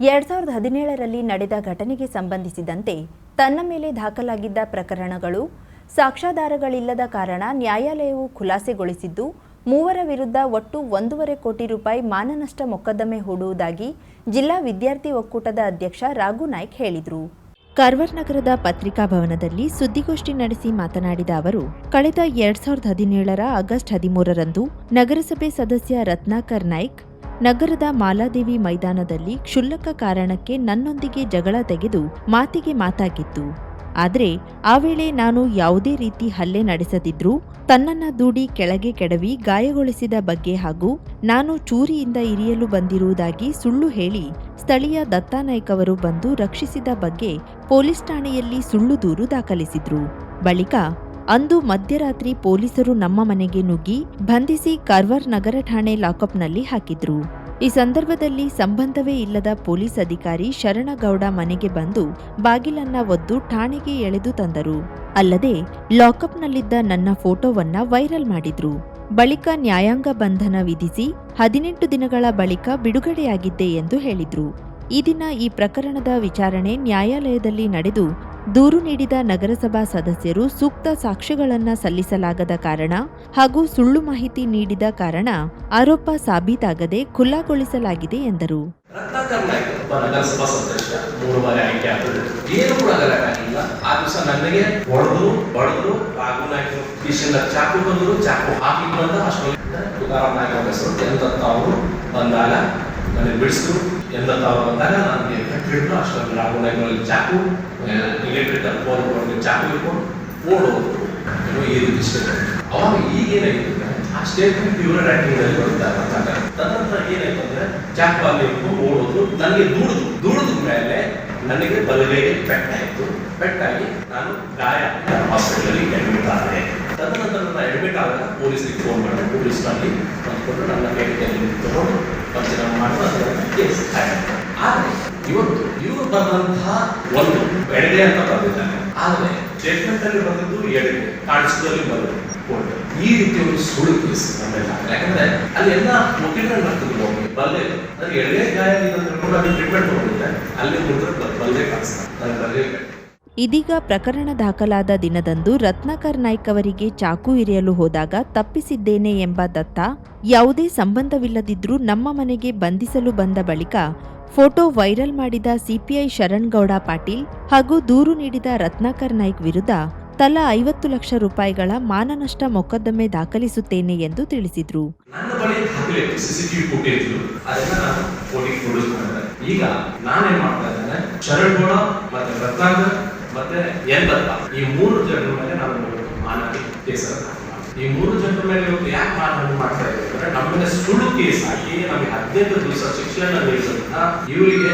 ಎರಡ್ ಸಾವಿರದ ಹದಿನೇಳರಲ್ಲಿ ನಡೆದ ಘಟನೆಗೆ ಸಂಬಂಧಿಸಿದಂತೆ ತನ್ನ ಮೇಲೆ ದಾಖಲಾಗಿದ್ದ ಪ್ರಕರಣಗಳು ಸಾಕ್ಷ್ಯಾಧಾರಗಳಿಲ್ಲದ ಕಾರಣ ನ್ಯಾಯಾಲಯವು ಖುಲಾಸೆಗೊಳಿಸಿದ್ದು, ಮೂವರ ವಿರುದ್ಧ ಒಟ್ಟು ಒಂದೂವರೆ ಕೋಟಿ ರೂಪಾಯಿ ಮಾನನಷ್ಟ ಮೊಕದ್ದಮೆ ಹೂಡುವುದಾಗಿ ಜಿಲ್ಲಾ ವಿದ್ಯಾರ್ಥಿ ಒಕ್ಕೂಟದ ಅಧ್ಯಕ್ಷ ರಾಘು ನಾಯ್ಕ್ ಹೇಳಿದರು. ಕಾರ್ವಾರ್ ನಗರದ ಪತ್ರಿಕಾ ಭವನದಲ್ಲಿ ಸುದ್ದಿಗೋಷ್ಠಿ ನಡೆಸಿ ಮಾತನಾಡಿದ ಅವರು, ಕಳೆದ ಎರಡ್ ಸಾವಿರದ ಹದಿನೇಳರ ಆಗಸ್ಟ್ ಹದಿಮೂರರಂದು ನಗರಸಭೆ ಸದಸ್ಯ ರತ್ನಾಕರ್ ನಾಯ್ಕ್ ನಗರದ ಮಾಲಾದೇವಿ ಮೈದಾನದಲ್ಲಿ ಕ್ಷುಲ್ಲಕ ಕಾರಣಕ್ಕೆ ನನ್ನೊಂದಿಗೆ ಜಗಳ ತೆಗೆದು ಮಾತಿಗೆ ಮಾತಾಗಿತ್ತು. ಆದರೆ ಆ ವೇಳೆ ನಾನು ಯಾವುದೇ ರೀತಿ ಹಲ್ಲೆ ನಡೆಸದಿದ್ರೂ ತನ್ನನ್ನ ದೂಡಿ ಕೆಳಗೆ ಕೆಡವಿ ಗಾಯಗೊಳಿಸಿದ ಬಗ್ಗೆ ಹಾಗೂ ನಾನು ಚೂರಿಯಿಂದ ಇರಿಯಲು ಬಂದಿರುವುದಾಗಿ ಸುಳ್ಳು ಹೇಳಿ ಸ್ಥಳೀಯ ದತ್ತಾನಾಯ್ಕ್ ಅವರು ಬಂದು ರಕ್ಷಿಸಿದ ಬಗ್ಗೆ ಪೊಲೀಸ್ ಠಾಣೆಯಲ್ಲಿ ಸುಳ್ಳು ದೂರು ದಾಖಲಿಸಿದ್ರು. ಬಳಿಕ ಅಂದು ಮಧ್ಯರಾತ್ರಿ ಪೊಲೀಸರು ನಮ್ಮ ಮನೆಗೆ ನುಗ್ಗಿ ಬಂಧಿಸಿ ಕಾರ್ವರ್ ನಗರ ಠಾಣೆ ಲಾಕಪ್ನಲ್ಲಿ ಹಾಕಿದ್ರು. ಈ ಸಂದರ್ಭದಲ್ಲಿ ಸಂಬಂಧವೇ ಇಲ್ಲದ ಪೊಲೀಸ್ ಅಧಿಕಾರಿ ಶರಣಗೌಡ ಮನೆಗೆ ಬಂದು ಬಾಗಿಲನ್ನ ಒದ್ದು ಠಾಣೆಗೆ ಎಳೆದು ತಂದರು. ಅಲ್ಲದೆ ಲಾಕಪ್ನಲ್ಲಿದ್ದ ನನ್ನ ಫೋಟೋವನ್ನ ವೈರಲ್ ಮಾಡಿದ್ರು. ಬಳಿಕ ನ್ಯಾಯಾಂಗ ಬಂಧನ ವಿಧಿಸಿ ಹದಿನೆಂಟು ದಿನಗಳ ಬಳಿಕ ಬಿಡುಗಡೆಯಾಗಿದ್ದೆ ಎಂದು ಹೇಳಿದ್ರು. ಈ ದಿನ ಈ ಪ್ರಕರಣದ ವಿಚಾರಣೆ ನ್ಯಾಯಾಲಯದಲ್ಲಿ ನಡೆದು ದೂರು ನೀಡಿದ ನಗರಸಭಾ ಸದಸ್ಯರು ಸೂಕ್ತ ಸಾಕ್ಷ್ಯಗಳನ್ನು ಸಲ್ಲಿಸಲಾಗದ ಕಾರಣ ಹಾಗೂ ಸುಳ್ಳು ಮಾಹಿತಿ ನೀಡಿದ ಕಾರಣ ಆರೋಪ ಸಾಬೀತಾಗದೆ ಖುಲ್ಲಾಗೊಳಿಸಲಾಗಿದೆ ಎಂದರು. ಚಾಕು ನನಗೆ ತಾವು ಬಂದಾಗ ನನಗೆ ಕಟ್ಟಿ ಹಿಡಿದ್ರು ಅಷ್ಟೊಂದು ಅವ್ರಿಗೆ ಚಾಕು ಇಲೆಕ್ಟ್ರಿಕಲ್ ಫೋನ್ ಕೊಟ್ಟು ಚಾಕು ಇಟ್ಕೊಂಡು ಓಡೋದು ಈ ರೀತಿ ಅವಾಗ ಈಗ ಆ ಸ್ಟೇಟ್ಮೆಂಟ್ ಇವರ ರೈಟಿಂಗ್ ಅಲ್ಲಿ ಬರುತ್ತಾರೆ ಬಂದಾಗ ತದನಂತರ ಏನಾಯ್ತು ಅಂದ್ರೆ, ಚಾಕು ಅಲ್ಲಿ ಇಟ್ಕೊಂಡು ಓಡೋದು ನನಗೆ ದುಡಿದು, ದುಡಿದ ಮೇಲೆ ನನಗೆ ಬಲಗೈಗೆ ಪೆಟ್ಟಾಯಿತು. ಪೆಟ್ಟಾಗಿ ನಾನು ಗಾಯ ಹಾಸ್ಪಿಟಲ್ ಅಡ್ಮಿಟ್ ಆದೆ. ತದನಂತರ ನಾನು ಅಡ್ಮಿಟ್ ಆದಾಗ ಪೊಲೀಸರಿಗೆ ಫೋನ್ ಮಾಡಿ ಪೊಲೀಸ್ನಲ್ಲಿ ಬಂದ್ಕೊಂಡು ನನ್ನ ಕೈಯಲ್ಲಿ ತಗೊಂಡು ಪಂಚನಾಮ ಮಾಡುವ ಕೇಸ್ ಆದರೆ ಇವತ್ತು ಇವರು ಬಂದಂತಹ ಒಂದು ಎಡಗೆ ಅಂತ ಬಂದಿದ್ದಾನೆ ಆದ್ರೆ ಸ್ಟೇಟ್ಮೆಂಟ್ ಅಲ್ಲಿ ಬಂದಿದ್ದು ಎಡಗೆ ಕಾಣಿಸಿದಲ್ಲಿ ಬಂದಿದ್ದು ಕೋರ್ಟ್ ಈ ರೀತಿ ಒಂದು ಸುಳ್ಳು ಕೇಸ್ ನಮ್ಮೆಲ್ಲ ಯಾಕಂದ್ರೆ ಅಲ್ಲಿ ಎಲ್ಲ ಮಾಡ್ತಿದ್ರು ಹೋಗಿ. ಬಲ್ಲೆ ನನಗೆ ಎಡಗೆ ಗಾಯ ಅಂತ ಹೇಳ್ಕೊಂಡು ಅಲ್ಲಿ ಟ್ರೀಟ್ಮೆಂಟ್ ತಗೊಂಡಿದ್ದೆ ಅಲ್ಲಿ ಮುಂದೆ ಬಲ್ಲೆ ಕಾಣಿಸ್ತಾರೆ ನನಗೆ ಬಲ್ಲೆ ಇದೀಗ ಪ್ರಕರಣ ದಾಖಲಾದ ದಿನದಂದು ರತ್ನಾಕರ್ ನಾಯ್ಕ್ ಅವರಿಗೆ ಚಾಕು ಇರಿಯಲು ಹೋದಾಗ ತಪ್ಪಿಸಿದ್ದೇನೆ ಎಂಬ ದತ್ತ ಯಾವುದೇ ಸಂಬಂಧವಿಲ್ಲದಿದ್ರೂ ನಮ್ಮ ಮನೆಗೆ ಬಂಧಿಸಲು ಬಂದ ಬಳಿಕ ಫೋಟೋ ವೈರಲ್ ಮಾಡಿದ ಸಿಪಿಐ ಶರಣ್ಗೌಡ ಪಾಟೀಲ್ ಹಾಗೂ ದೂರು ನೀಡಿದ ರತ್ನಾಕರ್ ನಾಯ್ಕ್ ವಿರುದ್ಧ ತಲಾ ಐವತ್ತು ಲಕ್ಷ ರೂಪಾಯಿಗಳ ಮಾನನಷ್ಟ ಮೊಕದ್ದಮೆ ದಾಖಲಿಸುತ್ತೇನೆ ಎಂದು ತಿಳಿಸಿದ್ರು. ಈಗ ನಾನೇನ್ ಮಾಡ್ತಾ ಇದ್ದೇನೆ, ಶರಣ್ ಗೌಡ ಮತ್ತೆ ರತ್ನಾಕರ್ ಮತ್ತೆ ದತ್ತ ಈ ಮೂರು ಜನರ ಮೇಲೆ ಇವತ್ತು ಮಾನಹಾನಿ ಕೇಸನ್ನು ಈ ಮೂರು ಜನರ ಮೇಲೆ ಇವತ್ತು ಯಾಕೆ ಮಾನಹಾನಿ ಮಾಡ್ತಾ ಇದ್ದೀವಿ ಅಂದ್ರೆ ನಮ್ಮ ಮೇಲೆ ಸುಳ್ಳು ಕೇಸ್ ಹಾಕಿ ನಮಗೆ ಹದಿನೈದು ದಿವಸ ಶಿಕ್ಷೆಯನ್ನ ನೀಡಿದಂತ ಇವರಿಗೆ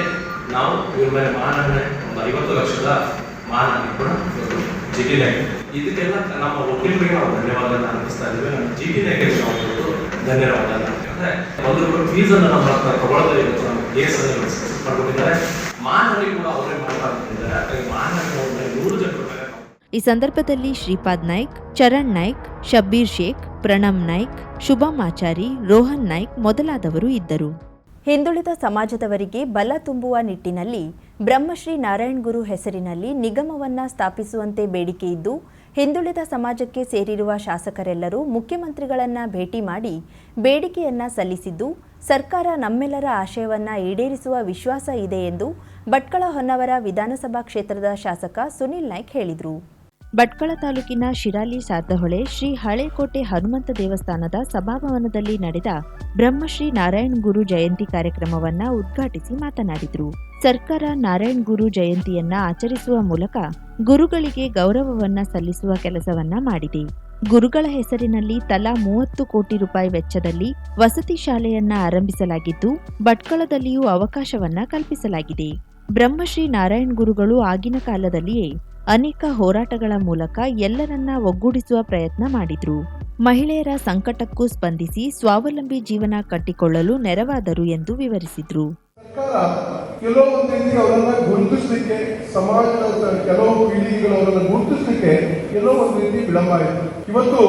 ನಾವು ಇವ್ರ ಮೇಲೆ ಮಾನಹಾನಿ ಒಂದು ಐವತ್ತು ಲಕ್ಷದ ಮಾನಹಾನಿ ಕೂಡ ಇವತ್ತು ಜಿಟಿ ಇದಕ್ಕೆಲ್ಲ ನಮ್ಮ ವಕೀಲರಿಗೆ ನಾವು ಧನ್ಯವಾದ ಅರ್ಪಿಸ್ತಾ ಇದ್ದೀವಿ. ನಮ್ಮ ಜಿ ಟಿ ನಾಯ್ಕರಿಗೆ ನಾವು ಧನ್ಯವಾದ ಅಂದ್ರೆ ಮೊದಲು ಫೀಸ್ ಅನ್ನು ನಮ್ಮ ಹತ್ರ ತಗೊಳ್ಳದೆ ಇವತ್ತು ನಮ್ಮ ಕೇಸ್ ಅನ್ನು ಮಾಡ್ಕೊಂಡಿದ್ದಾರೆ ಮಾನವರಿಗೆ ಕೂಡ ಅವರೇ ಮಾತಾಡ್ತಿದ್ದಾರೆ ಹಾಗಾಗಿ ಮಾನವ ನೂರು ಜನರ ಮೇಲೆ ಈ ಸಂದರ್ಭದಲ್ಲಿ ಶ್ರೀಪಾದ್ ನಾಯ್ಕ್ ಚರಣ್ ನಾಯ್ಕ್ ಶಬ್ಬೀರ್ ಶೇಖ್ ಪ್ರಣಮ್ ನಾಯ್ಕ್ ಶುಭಂ ಆಚಾರಿ ರೋಹನ್ ನಾಯ್ಕ್ ಮೊದಲಾದವರು ಇದ್ದರು. ಹಿಂದುಳಿದ ಸಮಾಜದವರಿಗೆ ಬಲ ತುಂಬುವ ನಿಟ್ಟಿನಲ್ಲಿ ಬ್ರಹ್ಮಶ್ರೀ ನಾರಾಯಣ್ ಗುರು ಹೆಸರಿನಲ್ಲಿ ನಿಗಮವನ್ನ ಸ್ಥಾಪಿಸುವಂತೆ ಬೇಡಿಕೆ ಇದ್ದು ಹಿಂದುಳಿದ ಸಮಾಜಕ್ಕೆ ಸೇರಿರುವ ಶಾಸಕರೆಲ್ಲರೂ ಮುಖ್ಯಮಂತ್ರಿಗಳನ್ನ ಭೇಟಿ ಮಾಡಿ ಬೇಡಿಕೆಯನ್ನ ಸಲ್ಲಿಸಿದ್ದು ಸರ್ಕಾರ ನಮ್ಮೆಲ್ಲರ ಆಶಯವನ್ನ ಈಡೇರಿಸುವ ವಿಶ್ವಾಸ ಇದೆ ಎಂದು ಭಟ್ಕಳ ಹೊನ್ನವರ ವಿಧಾನಸಭಾ ಕ್ಷೇತ್ರದ ಶಾಸಕ ಸುನಿಲ್ ನಾಯ್ಕ್ ಹೇಳಿದರು. ಭಟ್ಕಳ ತಾಲೂಕಿನ ಶಿರಾಲಿ ಸಾತಹೊಳೆ ಶ್ರೀ ಹಳೇಕೋಟೆ ಹನುಮಂತ ದೇವಸ್ಥಾನದ ಸಭಾಭವನದಲ್ಲಿ ನಡೆದ ಬ್ರಹ್ಮಶ್ರೀ ನಾರಾಯಣ್ ಗುರು ಜಯಂತಿ ಕಾರ್ಯಕ್ರಮವನ್ನ ಉದ್ಘಾಟಿಸಿ ಮಾತನಾಡಿದರು. ಸರ್ಕಾರ ನಾರಾಯಣ್ ಗುರು ಜಯಂತಿಯನ್ನ ಆಚರಿಸುವ ಮೂಲಕ ಗುರುಗಳಿಗೆ ಗೌರವವನ್ನ ಸಲ್ಲಿಸುವ ಕೆಲಸವನ್ನ ಮಾಡಿದೆ. ಗುರುಗಳ ಹೆಸರಿನಲ್ಲಿ ತಲಾ ಮೂವತ್ತು ಕೋಟಿ ರೂಪಾಯಿ ವೆಚ್ಚದಲ್ಲಿ ವಸತಿ ಶಾಲೆಯನ್ನ ಆರಂಭಿಸಲಾಗಿದ್ದು ಭಟ್ಕಳದಲ್ಲಿಯೂ ಅವಕಾಶವನ್ನ ಕಲ್ಪಿಸಲಾಗಿದೆ. ಬ್ರಹ್ಮಶ್ರೀ ನಾರಾಯಣ್ ಗುರುಗಳು ಆಗಿನ ಕಾಲದಲ್ಲಿಯೇ ಅನೇಕ ಹೋರಾಟಗಳ ಮೂಲಕ ಎಲ್ಲರನ್ನ ಒಗ್ಗೂಡಿಸುವ ಪ್ರಯತ್ನ ಮಾಡಿದ್ರು. ಮಹಿಳೆಯರ ಸಂಕಟಕ್ಕೂ ಸ್ಪಂದಿಸಿ ಸ್ವಾವಲಂಬಿ ಜೀವನ ಕಟ್ಟಿಕೊಳ್ಳಲು ನೆರವಾದರು ಎಂದು ವಿವರಿಸಿದ್ರು. ಕೆಲವೊಂದು ಅವರನ್ನ ಗುರುತಿಸಲಿಕ್ಕೆ, ಸಮಾಜದ ಕೆಲವು ಪೀಳಿಗೆಗಳು ಅವರನ್ನ ಗುರುತಿಸ್ಲಿಕ್ಕೆ ಎಲ್ಲೋ ಒಂದು ರೀತಿ ವಿಳಂಬ ಆಯಿತು. ಇವತ್ತು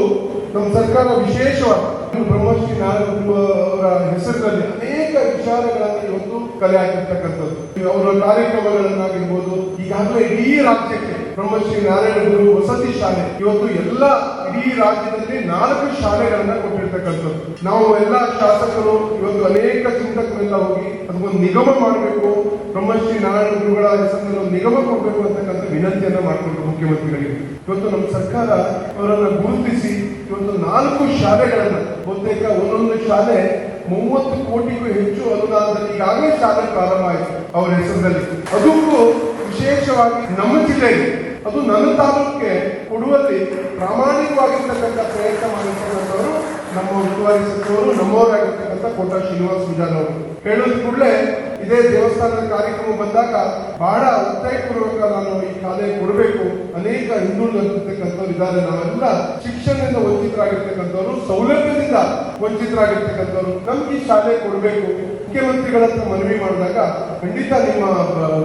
ನಮ್ಮ ಸರ್ಕಾರ ವಿಶೇಷವಾಗಿ ಬ್ರಹ್ಮಶ್ರೀ ನಾರಾಯಣ ಅವರ ಹೆಸರಿನಲ್ಲಿ ಅನೇಕ ವಿಚಾರಗಳನ್ನು ಇವತ್ತು ಕಲೆ ಹಾಕಿರ್ತಕ್ಕಂಥದ್ದು. ಅವರ ಕಾರ್ಯಕ್ರಮಗಳನ್ನಾಗಿರ್ಬೋದು, ಈಗಾಗಲೇ ಇಡೀ ರಾಜ್ಯಕ್ಕೆ ಬ್ರಹ್ಮಶ್ರೀ ನಾರಾಯಣ ಗುರು ವಸತಿ ಶಾಲೆ, ಇವತ್ತು ಎಲ್ಲ ಇಡೀ ರಾಜ್ಯದಲ್ಲಿ ನಾಲ್ಕು ಶಾಲೆಗಳನ್ನ ಕೊಟ್ಟಿರ್ತಕ್ಕಂಥದ್ದು. ನಾವು ಎಲ್ಲ ಶಾಸಕರು ಇವತ್ತು ಅನೇಕ ಚಿಂತಕರೆಲ್ಲ ಹೋಗಿ ಅದಕ್ಕೊಂದು ನಿಗಮ ಮಾಡಬೇಕು. ಬ್ರಹ್ಮಶ್ರೀ ನಾರಾಯಣ ಗುರುಗಳ ಹೆಸರಿನಲ್ಲಿ ಒಂದು ನಿಗಮ ಕೊಡಬೇಕು ಅಂತಕ್ಕಂಥ ವಿನಂತಿಯನ್ನ ಮಾಡಿಕೊಂಡು ಮುಖ್ಯಮಂತ್ರಿಗಳಿಗೆ. ಇವತ್ತು ನಮ್ಮ ಸರ್ಕಾರ ಅವರನ್ನ ಗುರುತಿಸಿ ಇವತ್ತು ನಾಲ್ಕು ಶಾಲೆಗಳನ್ನ, ಬಹುತೇಕ ಒಂದೊಂದು ಶಾಲೆ ಮೂವತ್ತು ಕೋಟಿಗೂ ಹೆಚ್ಚು ಅನುದಾನದಲ್ಲಿ ಈಗಾಗಲೇ ಶಾಲೆ ಪ್ರಾರಂಭ ಆಯಿತು. ಅವರ ಹೆಸರಿನಲ್ಲಿ. ಅದಕ್ಕೂ ವಿಶೇಷವಾಗಿ ನಮ್ಮ ಜಿಲ್ಲೆಗೆ ಅದು ನನ್ನ ತಾಲೂಕಿಗೆ ಕೊಡುವಲ್ಲಿ ಪ್ರಾಮಾಣಿಕವಾಗಿರ್ತಕ್ಕಂಥ ಪ್ರಯತ್ನ ಮಾಡಿರ್ತಕ್ಕಂಥವರು ನಮ್ಮ ಉಸ್ತುವಾರಿ ಸಚಿವರು, ನಮ್ಮವರಾಗಿರ್ತಕ್ಕಂಥ ಕೋಟ ಶ್ರೀನಿವಾಸ ಪೂಜಾರ್ ಅವರು. ಹೇಳಿದ ಕೂಡಲೇ, ಇದೇ ದೇವಸ್ಥಾನದ ಕಾರ್ಯಕ್ರಮ ಬಂದಾಗ ಬಹಳ ಒತ್ತಾಯಪೂರ್ವಕ ನಾನು ಈ ಶಾಲೆ ಕೊಡಬೇಕು. ಅನೇಕ ಹಿಂದುಳಿದಿರ್ತಕ್ಕಂಥವ್ರು ಇದ್ದಾರೆ. ನಾವೆಲ್ಲ ಶಿಕ್ಷಣದಿಂದ ವಂಚಿತರಾಗಿರ್ತಕ್ಕಂಥವ್ರು, ಸೌಲಭ್ಯದಿಂದ ವಂಚಿತರಾಗಿರ್ತಕ್ಕಂಥವ್ರು. ನಮ್ಗೆ ಈ ಶಾಲೆ ಕೊಡಬೇಕು. ಮುಖ್ಯಮಂತ್ರಿಗಳ ಹತ್ರ ಮನವಿ ಮಾಡಿದಾಗ ಖಂಡಿತ ನಿಮ್ಮ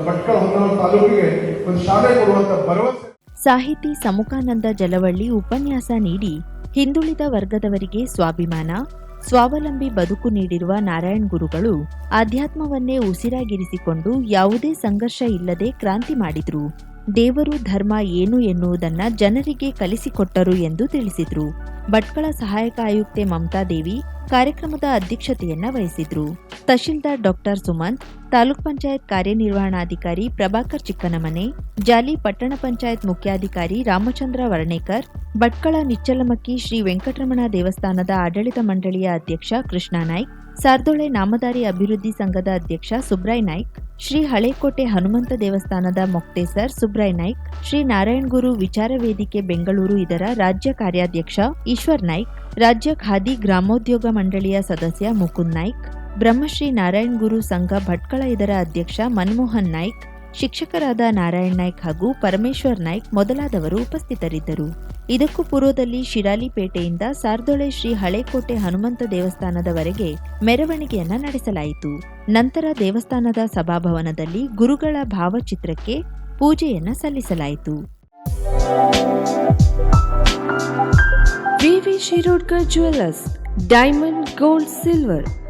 ಭಟ್ಕಳ ಹೊನ್ನಾವರ ತಾಲೂಕಿಗೆ ಒಂದು ಶಾಲೆ ಕೊಡುವಂತ ಭರವಸೆ. ಸಾಹಿತಿ ಸಮುಖಾನಂದ ಜಲವಳ್ಳಿ ಉಪನ್ಯಾಸ ನೀಡಿ ಹಿಂದುಳಿದ ವರ್ಗದವರಿಗೆ ಸ್ವಾಭಿಮಾನ, ಸ್ವಾವಲಂಬಿ ಬದುಕು ನೀಡಿರುವ ನಾರಾಯಣ್ ಗುರುಗಳು ಆಧ್ಯಾತ್ಮವನ್ನೇ ಉಸಿರಾಗಿರಿಸಿಕೊಂಡು ಯಾವುದೇ ಸಂಘರ್ಷ ಇಲ್ಲದೆ ಕ್ರಾಂತಿ ಮಾಡಿದ್ರು. ದೇವರು ಧರ್ಮ ಏನು ಎನ್ನುವುದನ್ನ ಜನರಿಗೆ ಕಲಿಸಿಕೊಟ್ಟರು ಎಂದು ತಿಳಿಸಿದ್ರು. ಭಟ್ಕಳ ಸಹಾಯಕ ಆಯುಕ್ತೆ ಮಮತಾ ದೇವಿ ಕಾರ್ಯಕ್ರಮದ ಅಧ್ಯಕ್ಷತೆಯನ್ನ ವಹಿಸಿದ್ರು. ತಹಶೀಲ್ದಾರ್ ಡಾಕ್ಟರ್ ಸುಮಂತ್, ತಾಲೂಕ್ ಪಂಚಾಯತ್ ಕಾರ್ಯನಿರ್ವಹಣಾಧಿಕಾರಿ ಪ್ರಭಾಕರ್ ಚಿಕ್ಕನಮನೆ, ಜಾಲಿ ಪಟ್ಟಣ ಪಂಚಾಯತ್ ಮುಖ್ಯಾಧಿಕಾರಿ ರಾಮಚಂದ್ರ ವರ್ಣೇಕರ್, ಭಟ್ಕಳ ನಿಚ್ಚಲಮಕ್ಕಿ ಶ್ರೀ ವೆಂಕಟರಮಣ ದೇವಸ್ಥಾನದ ಆಡಳಿತ ಮಂಡಳಿಯ ಅಧ್ಯಕ್ಷ ಕೃಷ್ಣಾ ನಾಯ್ಕ್, ಸಾರ್ದೊಳೆ ನಾಮದಾರಿ ಅಭಿವೃದ್ಧಿ ಸಂಘದ ಅಧ್ಯಕ್ಷ ಸುಬ್ರಾಯ್ ನಾಯ್ಕ್ ಶ್ರೀ ಹಳೇಕೋಟೆ ಹನುಮಂತ ದೇವಸ್ಥಾನದ ಮೊಕ್ತೇಸರ್ ಸುಬ್ರಾಯ್ ನಾಯ್ಕ್, ಶ್ರೀ ನಾರಾಯಣ್ ಗುರು ವಿಚಾರ ವೇದಿಕೆ ಬೆಂಗಳೂರು ಇದರ ರಾಜ್ಯ ಕಾರ್ಯಾಧ್ಯಕ್ಷ ಈಶ್ವರ್ ನಾಯ್ಕ್, ರಾಜ್ಯ ಖಾದಿ ಗ್ರಾಮೋದ್ಯೋಗ ಮಂಡಳಿಯ ಸದಸ್ಯ ಮುಕುಂದ್ ನಾಯ್ಕ್, ಬ್ರಹ್ಮಶ್ರೀ ನಾರಾಯಣ್ ಗುರು ಸಂಘ ಭಟ್ಕಳ ಇದರ ಅಧ್ಯಕ್ಷ ಮನಮೋಹನ್ ನಾಯ್ಕ್, ಶಿಕ್ಷಕರಾದ ನಾರಾಯಣ್ ನಾಯ್ಕ್ ಹಾಗೂ ಪರಮೇಶ್ವರ್ ನಾಯ್ಕ್ ಮೊದಲಾದವರು ಉಪಸ್ಥಿತರಿದ್ದರು. ಇದಕ್ಕೂ ಪೂರ್ವದಲ್ಲಿ ಶಿರಾಲಿಪೇಟೆಯಿಂದ ಸಾರ್ದೊಳೆ ಶ್ರೀ ಹಳೇಕೋಟೆ ಹನುಮಂತ ದೇವಸ್ಥಾನದವರೆಗೆ ಮೆರವಣಿಗೆಯನ್ನ ನಡೆಸಲಾಯಿತು. ನಂತರ ದೇವಸ್ಥಾನದ ಸಭಾಭವನದಲ್ಲಿ ಗುರುಗಳ ಭಾವಚಿತ್ರಕ್ಕೆ ಪೂಜೆಯನ್ನ ಸಲ್ಲಿಸಲಾಯಿತು. V V Shirodkar jewellers, diamond gold silver.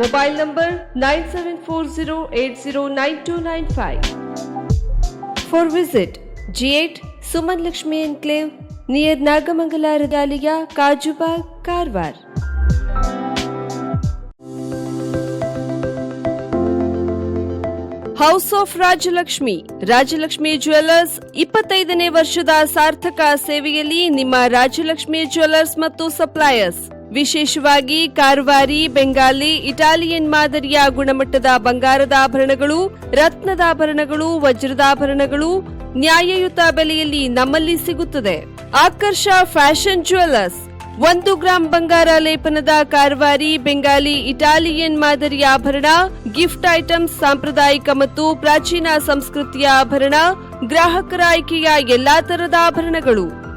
mobile number nine seven four zero eight zero nine two nine five. For visit G eight Suman Lakshmi enclave near Nagamangala ರದಾಲಿಯ Kajubag Karwar. House of Rajalakshmi Rajalakshmi jewellers ಇಪ್ಪತ್ತೈದನೇ ವರ್ಷದ ಸಾರ್ಥಕ ಸೇವೆಯಲ್ಲಿ ನಿಮ್ಮ Rajalakshmi jewellers ಮತ್ತು suppliers ವಿಶೇಷವಾಗಿ ಕಾರವಾರಿ, Bengali, Italian ಮಾದರಿಯ ಗುಣಮಟ್ಟದ ಬಂಗಾರದ ಆಭರಣಗಳು, ರತ್ನದ ಆಭರಣಗಳು ವಜ್ರದಾಭರಣಗಳು ನ್ಯಾಯಯುತ ಬೆಲೆಯಲ್ಲಿ ನಮ್ಮಲ್ಲಿ ಸಿಗುತ್ತದೆ. ಆಕರ್ಷ ಫ್ಯಾಷನ್ ಜ್ಯುವೆಲ್ಲರ್ಸ್, ಒಂದು ಗ್ರಾಂ ಬಂಗಾರ ಲೇಪನದ ಕಾರವಾರಿ, ಬೆಂಗಾಲಿ, ಇಟಾಲಿಯನ್ ಮಾದರಿಯ ಆಭರಣ, ಗಿಫ್ಟ್ ಐಟಮ್ಸ್ ಸಾಂಪ್ರದಾಯಿಕ ಮತ್ತು ಪ್ರಾಚೀನ ಸಂಸ್ಕೃತಿಯ ಆಭರಣ, ಗ್ರಾಹಕರ ಆಯ್ಕೆಯ ಎಲ್ಲಾ ತರದ ಆಭರಣಗಳು.